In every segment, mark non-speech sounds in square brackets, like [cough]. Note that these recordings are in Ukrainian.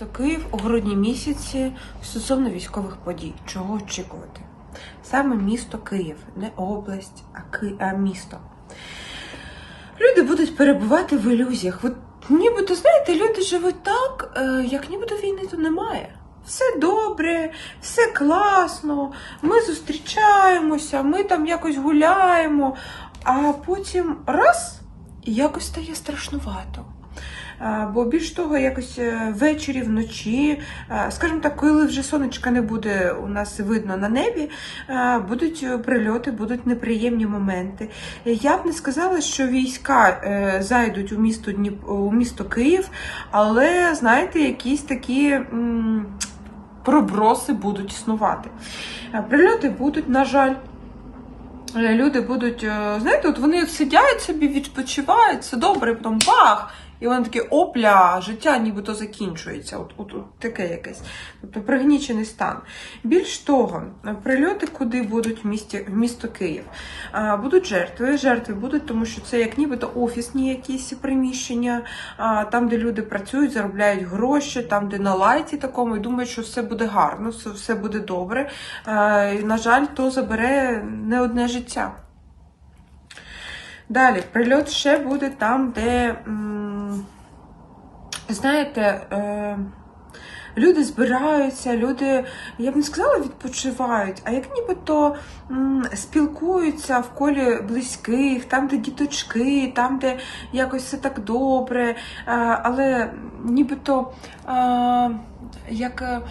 Місто Київ у грудні місяці стосовно військових подій. Чого очікувати? Саме місто Київ, не область, а, Ки... а місто. Люди будуть перебувати в ілюзіях. От, нібито, знаєте, люди живуть так, е, як нібито війни тут немає. Все добре, все класно, ми зустрічаємося, ми там якось гуляємо, а потім раз і якось стає страшнувато. Бо більш того, якось е, ввечері, вночі, скажімо так, коли вже сонечка не буде у нас видно на небі, будуть е, прильоти, будуть неприємні моменти. Я б не сказала, що війська е, зайдуть у місто Дніп... у місто Київ, але знаєте, якісь такі. Проброси будуть існувати. Прильоти будуть, на жаль. Люди будуть, знаєте, от вони сидять собі, відпочивають, все добре, потім бах! І вони такі опля, життя нібито закінчується. От, от, от таке якесь. Тобто пригнічений стан. Більш того, прильоти куди будуть в місті в місто Київ? А, Будуть жертви. Жертви будуть, тому що це як нібито офісні якісь приміщення, а, там, де люди працюють, заробляють гроші, там, де на лайті такому, і думають, що все буде гарно, все, буде добре. А, і, на жаль, то забере не одне життя. Далі, прильот ще буде там, де, знаєте, е, люди збираються, люди, я б не сказала, відпочивають, а як нібито спілкуються в колі близьких, там, де діточки, там, де якось все так добре, е, але нібито. е, як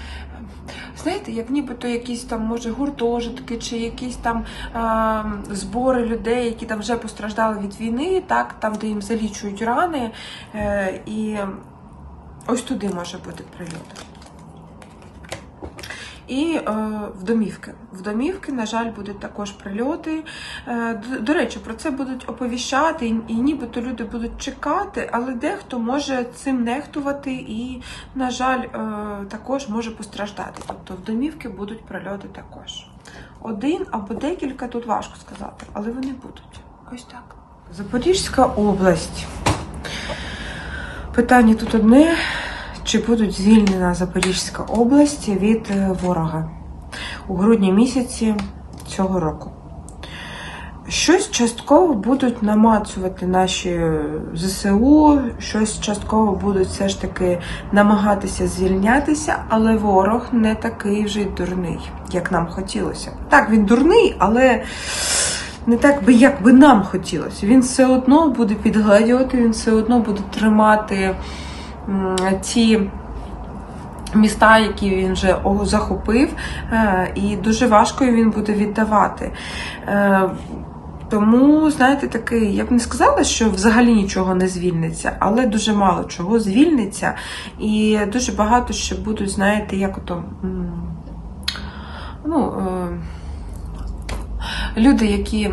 знаєте, як нібито якісь там, може, гуртожитки, чи якісь там е, збори людей, які там вже постраждали від війни, так, там, де їм залічують рани, е, і ось туди може бути прильот. І е, в домівки. В домівки, на жаль, будуть також прильоти. Е, до, речі, про це будуть оповіщати, і, і нібито люди будуть чекати, але дехто може цим нехтувати і, на жаль, е, також може постраждати. Тобто в домівки будуть прильоти також. Один або декілька тут важко сказати, але вони будуть. Ось так. Запорізька область. Питання тут одне: чи будуть звільнена Запорізька область від е, ворога у грудні місяці цього року? Щось частково будуть намацувати наші ЗСУ, щось частково будуть все ж таки намагатися звільнятися, але ворог не такий вже й дурний, як нам хотілося. Так, він дурний, але не так би, як би нам хотілося. Він все одно буде підгладювати, він все одно буде тримати ті міста, які він вже захопив, е, і дуже важко він буде віддавати. Е, Тому, знаєте, такий, я б не сказала, що взагалі нічого не звільниться, але дуже мало чого звільниться. І дуже багато ще будуть, знаєте, як ото. Ну, е, люди, які.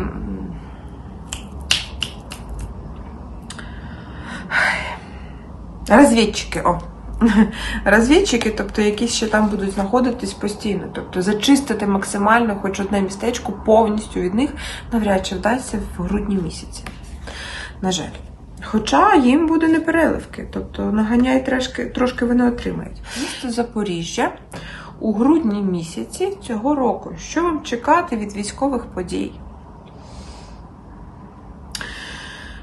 Розвідчики, о. [laughs] Розвідчики, тобто якісь ще там будуть знаходитись постійно, тобто зачистити максимально хоч одне містечко повністю від них навряд чи вдасться в грудні місяці. На жаль. Хоча їм буде непереливки, тобто наганяй трошки, трошки вони отримають. Місто Запоріжжя у грудні місяці цього року. Що вам чекати від військових подій?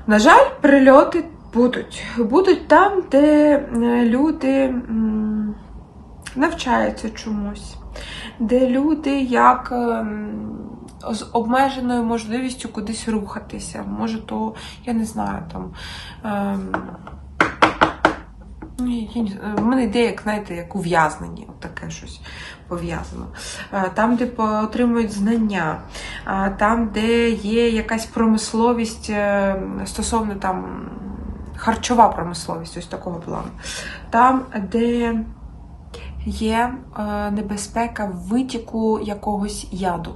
На жаль, прильоти будуть. Будуть там, де е, люди навчаються чомусь, де люди як ем, з обмеженою можливістю кудись рухатися. Може, то, я не знаю, там. Ем, не знаю. в мене ідея, як знаєте, як ув'язнені, таке щось пов'язано. Е, Там, де отримують знання, там, де є якась промисловість е, стосовно там харчова промисловість, ось такого плану. Там, де є е, небезпека витіку якогось яду.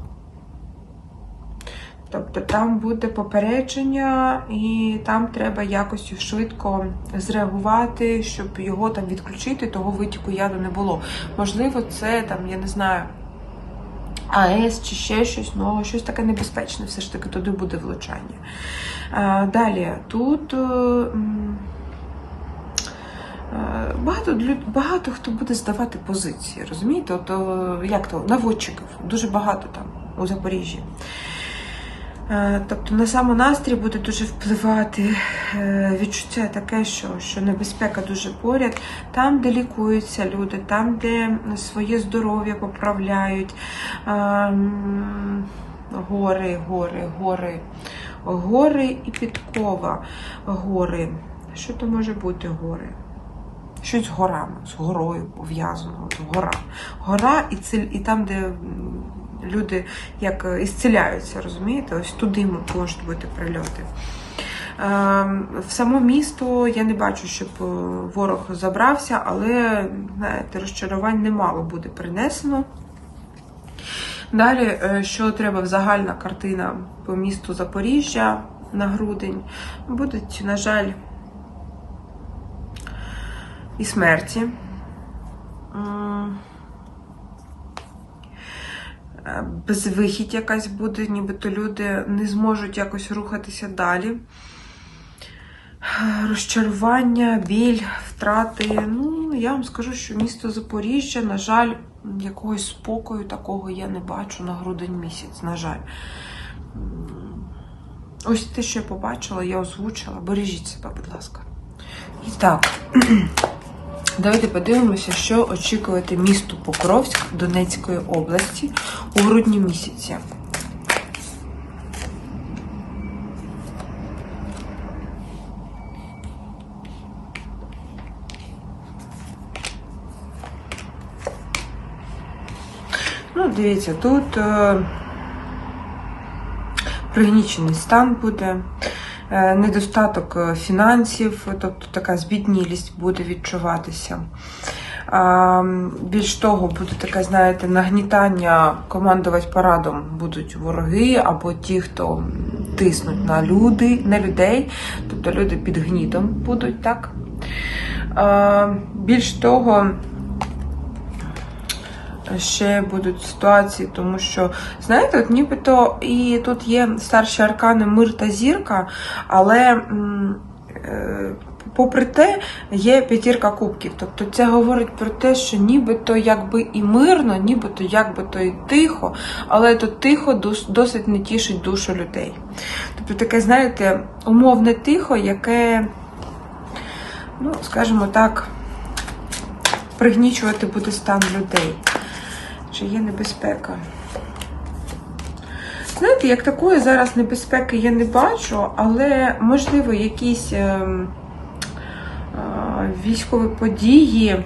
Тобто там буде попередження, і там треба якось швидко зреагувати, щоб його там відключити, того витіку яду не було. Можливо, це там, я не знаю, АЕС чи ще щось, ну щось таке небезпечне, все ж таки туди буде влучання. Далі, тут. е, Е, Багато, багато хто буде здавати позиції, розумієте? От, е, як то, наводчиків, дуже багато там у Запоріжжі. Е, Тобто на самонастрій буде дуже впливати е, відчуття таке, що, що небезпека дуже поряд, там, де лікуються люди, там, де своє здоров'я поправляють. е, Гори, гори, гори, гори і підкова. Гори. Що то може бути гори? Щось з горами, з горою пов'язано. Гора. Гора і, циль, і там, де люди як е, ісцеляються, розумієте? Ось туди можуть бути прильоти. Ем, В само місто я не бачу, щоб е, ворог забрався, але знаєте, розчарувань немало буде принесено. Далі, е, що треба загальна картина по місту Запоріжжя на грудень, будуть, на жаль, і смерті. Е, Безвихідь якась буде, нібито люди не зможуть якось рухатися далі. Розчарування, біль, втрати. Ну, я вам скажу, що місто Запоріжжя, на жаль, якогось спокою такого я не бачу на грудень місяць, на жаль. Ось те, що я побачила, я озвучила. Бережіть себе, будь ласка. І так, давайте подивимося, що очікувати місту Покровськ Донецької області у грудні місяці. Ну, дивіться, тут е, пригнічений стан буде, недостаток е, фінансів, тобто така збіднілість буде відчуватися. Більш того, буде таке, знаєте, нагнітання командувати парадом будуть вороги або ті, хто тиснуть на люди, на людей, тобто люди під гнітом будуть, так? Більш того, ще будуть ситуації, тому що, знаєте, от нібито і тут є старші аркани мир та зірка, але е, попри те є п'ятірка кубків. Тобто це говорить про те, що нібито якби і мирно, нібито якби то і тихо, але то тихо досить не тішить душу людей. Тобто таке, знаєте, умовне тихо, яке, ну, скажімо так, пригнічувати буде стан людей. Чи є небезпека? Знаєте, як такої зараз небезпеки я не бачу, але можливо якісь е, е, військові події.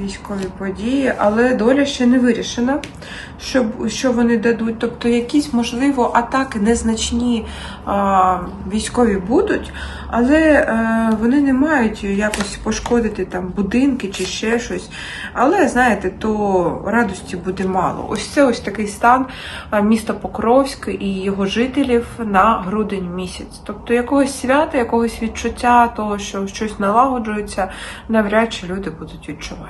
Військові події, але доля ще не вирішена, що, що вони дадуть. Тобто якісь, можливо, атаки незначні а, військові будуть, але е, вони не мають якось пошкодити там будинки чи ще щось. Але, знаєте, то радості буде мало. Ось це ось такий стан а, міста Покровськ і його жителів на грудень місяць. Тобто якогось свята, якогось відчуття того, що щось налагоджується, навряд чи люди будуть відчувати.